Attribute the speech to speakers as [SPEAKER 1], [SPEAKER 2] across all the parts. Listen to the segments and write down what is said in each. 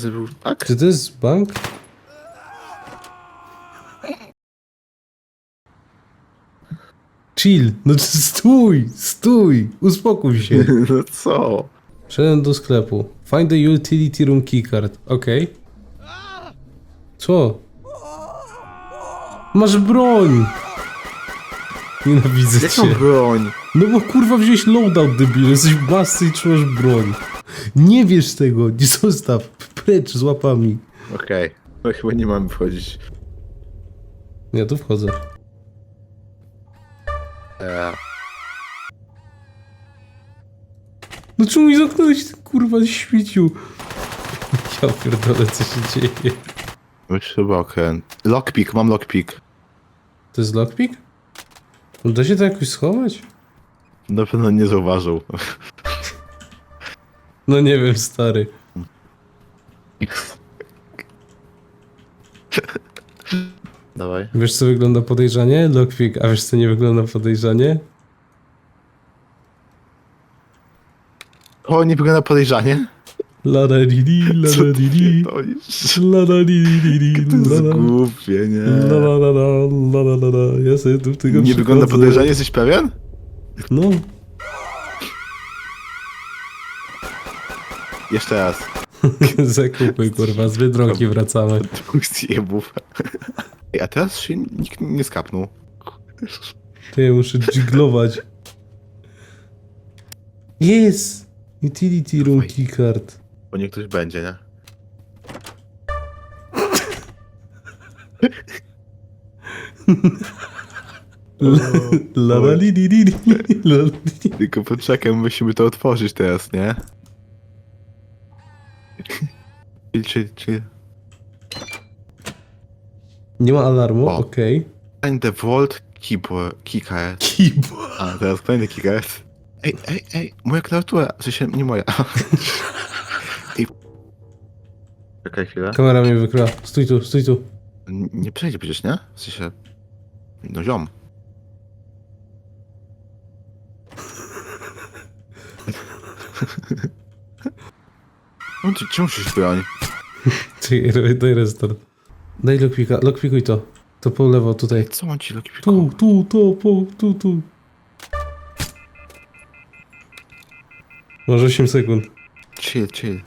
[SPEAKER 1] Zrobił tak?
[SPEAKER 2] Czy to jest bank? Chill, no to stój, stój, uspokój się.
[SPEAKER 1] No co?
[SPEAKER 2] Wszedłem do sklepu. Find the utility room keycard. Okej. Co? Masz broń! Nienawidzę
[SPEAKER 1] Jaką
[SPEAKER 2] cię.
[SPEAKER 1] broń?
[SPEAKER 2] No bo kurwa wziąłeś loadout debil, jesteś w masce i trzymasz broń. Nie wiesz tego, nie zostaw. Precz z łapami.
[SPEAKER 1] Okej. No chyba nie mamy wchodzić.
[SPEAKER 2] Ja tu wchodzę.
[SPEAKER 1] Eee,
[SPEAKER 2] No czemu mi zamknąłeś ty kurwa śmieciu? Ja pierdolę, co się dzieje.
[SPEAKER 1] Myślę, chyba okręt. Lockpick, mam lockpick.
[SPEAKER 2] To jest lockpick? No da się to jakoś schować?
[SPEAKER 1] Na pewno nie zauważył.
[SPEAKER 2] No nie wiem, stary.
[SPEAKER 1] Dawaj.
[SPEAKER 2] Wiesz co wygląda podejrzanie? Lockpick, a wiesz co nie wygląda podejrzanie?
[SPEAKER 1] O, nie wygląda podejrzanie.
[SPEAKER 2] Lada di di,
[SPEAKER 1] Co
[SPEAKER 2] lada
[SPEAKER 1] ty
[SPEAKER 2] di di.
[SPEAKER 1] pierdolisz?
[SPEAKER 2] Lada di di di di,
[SPEAKER 1] To jest
[SPEAKER 2] lada.
[SPEAKER 1] głupie, nie?
[SPEAKER 2] Ja sobie tu tego
[SPEAKER 1] Nie wygląda
[SPEAKER 2] przychodzę.
[SPEAKER 1] podejrzanie, jesteś pewien?
[SPEAKER 2] No.
[SPEAKER 1] Jeszcze raz.
[SPEAKER 2] Zakupy, kurwa, z Biedronki wracamy.
[SPEAKER 1] Dwóch zjebów. Ej, a teraz się nikt nie skapnął.
[SPEAKER 2] Ty, muszę dżiglować. Jest! Utility room keycard.
[SPEAKER 1] Bo nie ktoś będzie, nie?
[SPEAKER 2] La la li di. La la li di.
[SPEAKER 1] Tylko poczekaj, musimy to otworzyć teraz, nie? Chill, chill, chill.
[SPEAKER 2] Nie ma alarmu,
[SPEAKER 1] O.
[SPEAKER 2] okej.
[SPEAKER 1] Find the vault keyboard, keycard.
[SPEAKER 2] Kibo.
[SPEAKER 1] A, teraz kolejny keycard. Ej, ej, ej, moja klawiatura, w sensie nie moja. Ej. Czekaj chwilę.
[SPEAKER 2] Kamera mnie wykryła. Stój tu, stój tu.
[SPEAKER 1] N- Nie przejdzie przecież, nie? W sensie... No ziom. No ty czemu się broń?
[SPEAKER 2] Czekaj, daj- daj restart. Daj lockpicka, lockpikuj to. To po lewo, tutaj.
[SPEAKER 1] Co mam ci loki
[SPEAKER 2] Tu, tu, tu, tu, tu, tu. Może 8 sekund.
[SPEAKER 1] Chill, chill.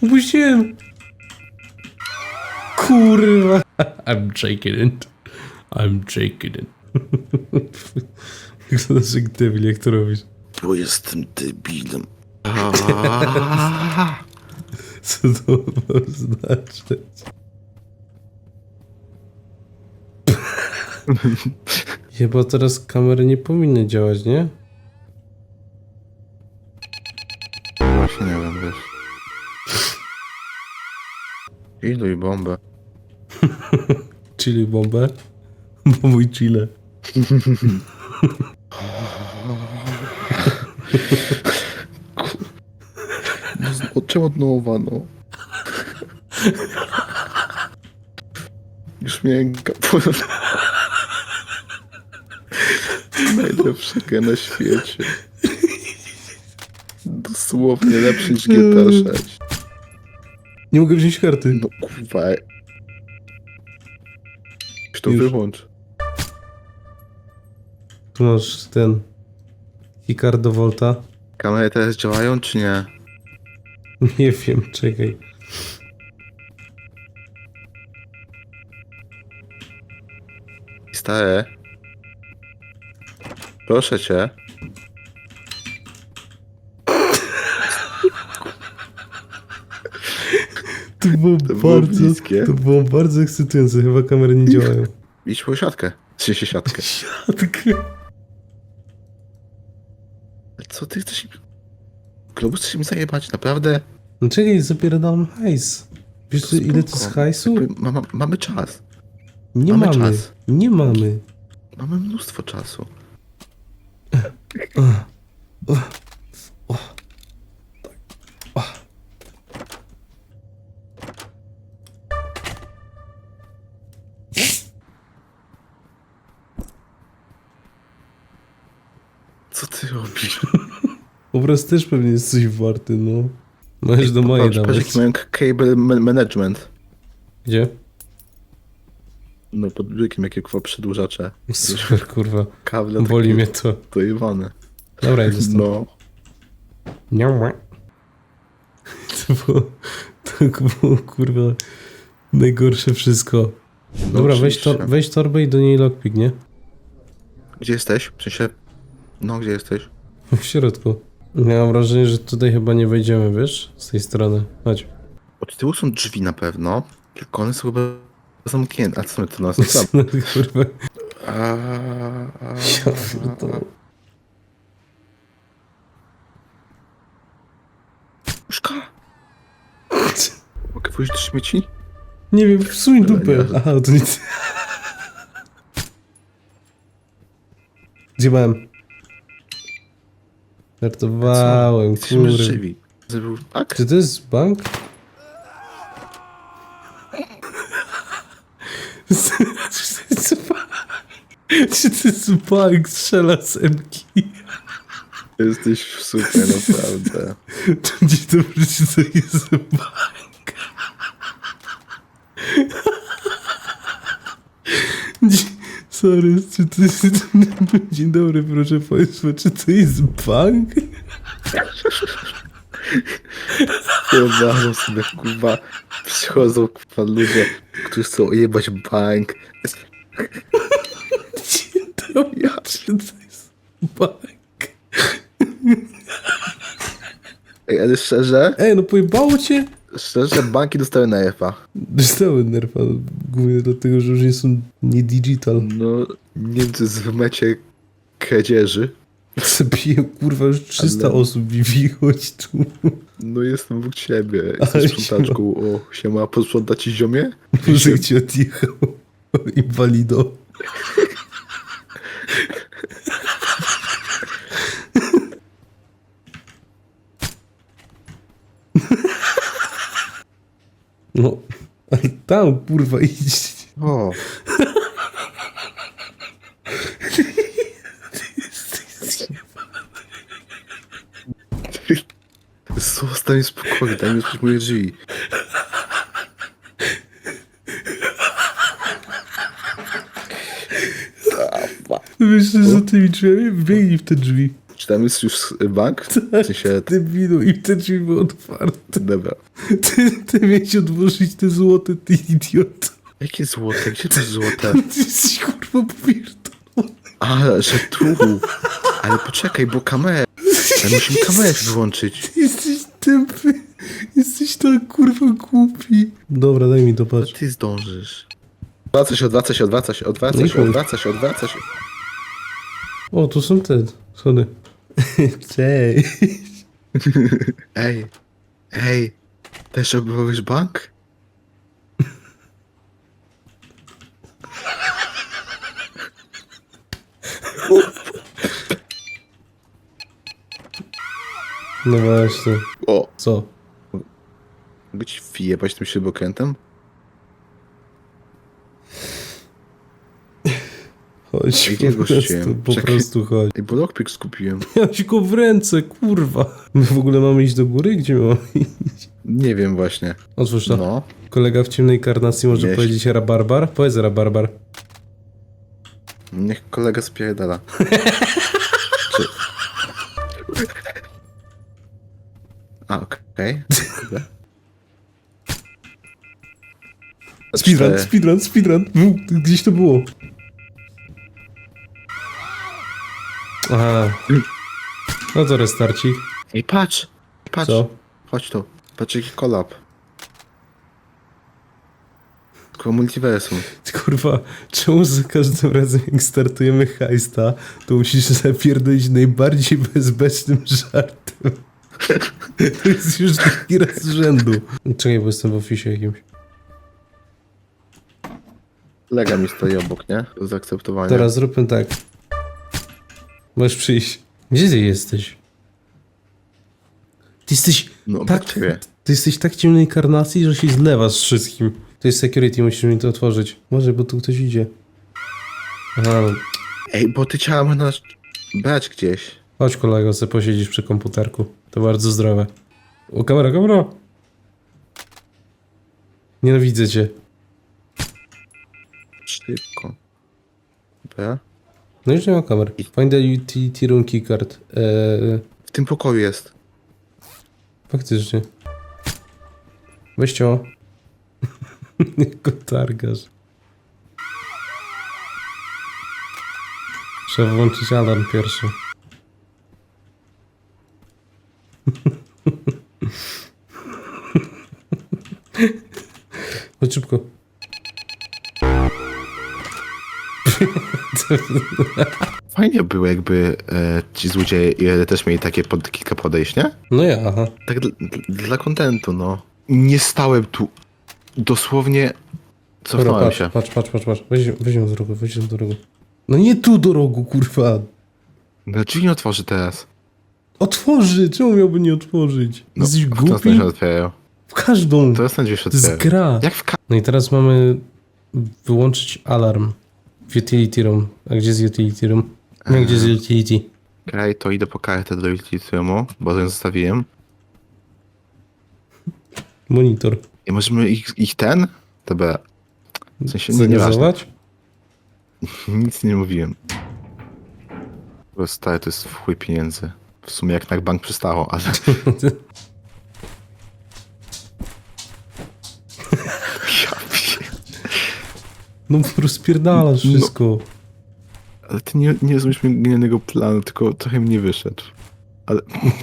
[SPEAKER 2] Upuściłem! Kurwa! I'm shaking it. I'm shaking it. Jak to znaczy debil, jak to robisz?
[SPEAKER 1] Bo jestem debilem.
[SPEAKER 2] Co to ma znaczyć? Chyba teraz kamery nie powinny działać, nie?
[SPEAKER 1] Właśnie nie wiem, wiesz. Iluj bombę.
[SPEAKER 2] Chili bombę? Bo mój chile.
[SPEAKER 1] Od czego od nowa, no? Już miękka. Najlepsza gra na świecie. Dosłownie lepszy niż GTA 6.
[SPEAKER 2] Nie mogę wziąć karty.
[SPEAKER 1] No kurwa. Już to
[SPEAKER 2] Już.
[SPEAKER 1] wyłącz.
[SPEAKER 2] Tu masz ten... Hikar do Volta.
[SPEAKER 1] Kamery teraz działają, czy nie?
[SPEAKER 2] Nie wiem, czekaj.
[SPEAKER 1] Stare. Proszę cię.
[SPEAKER 2] To było,
[SPEAKER 1] To było
[SPEAKER 2] bardzo...
[SPEAKER 1] bliskie.
[SPEAKER 2] To było bardzo ekscytujące. Chyba kamery nie działają.
[SPEAKER 1] Idź po siatkę. Czy się siatkę.
[SPEAKER 2] Siatkę.
[SPEAKER 1] Co ty chcesz... Globus chcesz mi zajebać, naprawdę?
[SPEAKER 2] No czekaj, zapierdalam hajs. Wiesz co, ile to jest
[SPEAKER 1] Spoko.
[SPEAKER 2] hajsu?
[SPEAKER 1] Jakby Ma, ma, mamy czas.
[SPEAKER 2] Nie
[SPEAKER 1] mamy
[SPEAKER 2] mamy.
[SPEAKER 1] czas.
[SPEAKER 2] Nie mamy.
[SPEAKER 1] Mamy mnóstwo czasu. Co ty robisz?
[SPEAKER 2] Obraz też pewnie jest coś warty, no. Możesz do mojej
[SPEAKER 1] Patrz, patrz
[SPEAKER 2] dawać.
[SPEAKER 1] jaki mają cable ma- management.
[SPEAKER 2] Gdzie?
[SPEAKER 1] No pod biurkiem jakie kwa przedłużacze.
[SPEAKER 2] Super, kurwa.
[SPEAKER 1] Kable
[SPEAKER 2] Boli mnie to.
[SPEAKER 1] dojewane.
[SPEAKER 2] Dobra, idę stąd.
[SPEAKER 1] No.
[SPEAKER 2] Nie ma. To było, to było kurwa najgorsze wszystko.
[SPEAKER 1] no
[SPEAKER 2] Dobra, weź, tor, weź torbę i do niej lockpick, nie?
[SPEAKER 1] Gdzie jesteś? W sensie... No, gdzie jesteś?
[SPEAKER 2] W środku. Mam wrażenie, że tutaj chyba nie wejdziemy, wiesz? Z tej strony. Chodź.
[SPEAKER 1] Od tyłu są drzwi na pewno, tylko one są chyba zamknięte. A co my to nas tam?
[SPEAKER 2] No, kurwa.
[SPEAKER 1] A, a,
[SPEAKER 2] Ja pierdolę.
[SPEAKER 1] Puszka! Mogę do śmieci?
[SPEAKER 2] Nie wiem, wsuń dupę. Aha, to nic. Gdzie byłem? Żartowałem,
[SPEAKER 1] Jesteśmy
[SPEAKER 2] kurwa.
[SPEAKER 1] żywi. Zrobił tak?
[SPEAKER 2] Czy to jest bank? Czy to jest bank? Czy to jest bank? Strzela semki.
[SPEAKER 1] Jesteś w super, naprawdę.
[SPEAKER 2] To dzień dobry, czy to jest bank? Dzie- Sorry, czy to jest... Dzień dobry, proszę państwa, czy to jest bank?
[SPEAKER 1] Wyobrażam sobie, kurwa, przychodzą kurwa ludzie, którzy chcą ojebać bank.
[SPEAKER 2] Dzień dobry, czy to jest bank?
[SPEAKER 1] Ej, ale szczerze,
[SPEAKER 2] Ej, no pojebało cię?
[SPEAKER 1] Szczerze, banki dostały na EFA.
[SPEAKER 2] Dostałem nerfa, głównie dlatego, że już nie są nie digital.
[SPEAKER 1] No, Niemcy z wymecie kradzieży.
[SPEAKER 2] Zabiję, kurwa, już 300
[SPEAKER 1] Ale-
[SPEAKER 2] osób Vivi, chodź tu.
[SPEAKER 1] No jestem obok ciebie,
[SPEAKER 2] Ale
[SPEAKER 1] jesteś sprzątaczką. O, siema, posprząta ci ziomie?
[SPEAKER 2] Muzyk ci odjechał. Invalido. No, ale tam, kurwa, idź.
[SPEAKER 1] O, zostań daj mi otworzyć moje drzwi.
[SPEAKER 2] Wiesz, że za tymi drzwiami wbiegnij w te drzwi.
[SPEAKER 1] Czy tam jest już bank? W sensie,
[SPEAKER 2] Debilu, i te drzwi były otwarte.
[SPEAKER 1] dobra.
[SPEAKER 2] Ty, ty miałeś odłożyć te złote, ty idiot.
[SPEAKER 1] Jakie złote? Gdzie to jest złote?
[SPEAKER 2] Ty jesteś kurwa popierdolony.
[SPEAKER 1] A, że tu. Ale poczekaj, bo kamerę. Ale musimy kamerę wyłączyć.
[SPEAKER 2] Ty jesteś tępy. Jesteś tak kurwa głupi. Dobra, daj mi to
[SPEAKER 1] A
[SPEAKER 2] patrz.
[SPEAKER 1] ty zdążysz. Odwraca się, odwraca się, odwraca się, odwraca
[SPEAKER 2] No
[SPEAKER 1] się, odwraca się, odwraca się.
[SPEAKER 2] O, tu są te schody. Cześć.
[SPEAKER 1] Ej, ej, też obyłeś bank?
[SPEAKER 2] No właśnie.
[SPEAKER 1] O,
[SPEAKER 2] Co?
[SPEAKER 1] mogę ci wjebać tym śrubokrętem?
[SPEAKER 2] Chodź,
[SPEAKER 1] Gdzie
[SPEAKER 2] po prostu,
[SPEAKER 1] rzuciłem?
[SPEAKER 2] po
[SPEAKER 1] Czekaj.
[SPEAKER 2] prostu chodź.
[SPEAKER 1] Ej, bo lockpick skupiłem.
[SPEAKER 2] Miałeś go w ręce, kurwa. My w ogóle mamy iść do góry? Gdzie my mamy iść?
[SPEAKER 1] Nie wiem właśnie.
[SPEAKER 2] Otwórz to.
[SPEAKER 1] No,
[SPEAKER 2] Kolega w ciemnej karnacji może
[SPEAKER 1] Jeść.
[SPEAKER 2] powiedzieć rabarbar? Powiedz rabarbar.
[SPEAKER 1] niech kolega spierdala. Czy... A, okej. Dobra.
[SPEAKER 2] Speedrun,
[SPEAKER 1] Cztery.
[SPEAKER 2] speedrun, speedrun. Gdzieś to było. Aha. No to restarcik.
[SPEAKER 1] Ej, patrz! Patrz!
[SPEAKER 2] Co?
[SPEAKER 1] Chodź tu. Patrz jaki kolab. Tylko multiversum.
[SPEAKER 2] Kurwa, czemu za każdym razem jak startujemy heista, to musisz zapierdolić najbardziej bezbecznym żartem. To jest już drugi raz z rzędu. Czekaj, bo jestem w oficie jakimś.
[SPEAKER 1] Lega mi stoi obok, nie? Do zaakceptowania.
[SPEAKER 2] Teraz zróbmy tak. Możesz przyjść. Gdzie ty jesteś? Ty jesteś
[SPEAKER 1] No,
[SPEAKER 2] tak... Ty jesteś tak ciemnej karnacji, że się zlewasz z wszystkim. To jest security, musisz mi to otworzyć. Może, bo tu ktoś idzie. Aha.
[SPEAKER 1] Ej, bo ty ciała można brać gdzieś.
[SPEAKER 2] Chodź kolego, sobie posiedzisz przy komputerku. To bardzo zdrowe. O, kamera, kamera! Nienawidzę cię.
[SPEAKER 1] Szybko. Dobra.
[SPEAKER 2] No już nie ma kamer. Find the utility room keycard. Eee,
[SPEAKER 1] W tym pokoju jest.
[SPEAKER 2] faktycznie. Weź cio. Nie go targasz. Trzeba włączyć alarm pierwszy. Chodź szybko.
[SPEAKER 1] Fajnie było, jakby e, ci złodzieje też mieli takie pod, kilka podejść, nie?
[SPEAKER 2] No ja, aha.
[SPEAKER 1] Tak dla, dla kontentu, no. Nie stałem tu. Dosłownie
[SPEAKER 2] Dobra,
[SPEAKER 1] cofnąłem
[SPEAKER 2] patrz,
[SPEAKER 1] się.
[SPEAKER 2] patrz, patrz, patrz, patrz. Weź, weź ją do rogu, weź ją do rogu. No nie tu do rogu, kurwa.
[SPEAKER 1] No, drzwi nie otworzy teraz.
[SPEAKER 2] Otworzy, czemu miałby nie otworzyć?
[SPEAKER 1] No,
[SPEAKER 2] Jesteś
[SPEAKER 1] w
[SPEAKER 2] głupi?
[SPEAKER 1] się otwierają?
[SPEAKER 2] W każdą.
[SPEAKER 1] To jest ten drzwi się otwierają.
[SPEAKER 2] gra.
[SPEAKER 1] Jak w ka-
[SPEAKER 2] No i teraz mamy wyłączyć alarm w utility room. A gdzie jest utility room? Nie, gdzie utility?
[SPEAKER 1] Kraj, to idę po kartę do utility roomu, bo ją zostawiłem.
[SPEAKER 2] Monitor.
[SPEAKER 1] I możemy ich, ich ten? Dobra. W sensie, nie, nieważne. Nic nie mówiłem. Bo stary, to jest w chuj pieniędzy. W sumie jak na bank przystało, ale... Ja pie-
[SPEAKER 2] No rozpierdalasz
[SPEAKER 1] No.
[SPEAKER 2] wszystko.
[SPEAKER 1] Ale ty nie, nie rozumiesz mojego genialnego planu, tylko trochę mi nie wyszedł. Ale...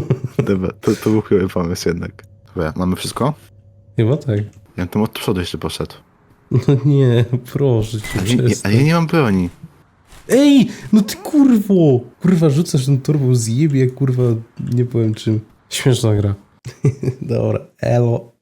[SPEAKER 1] Dobra, to, to był chyba pomysł jednak. Dobra, mamy wszystko?
[SPEAKER 2] Chyba tak.
[SPEAKER 1] Ja tam od przodu jeszcze poszedł.
[SPEAKER 2] No nie, proszę cię,
[SPEAKER 1] Ale, nie,
[SPEAKER 2] przestań.
[SPEAKER 1] ale ja nie mam broni.
[SPEAKER 2] Ej, no ty kurwo! Kurwa, rzucasz tą torbą, zjebie, kurwa, nie powiem czym. Śmieszna gra. Dobra, elo.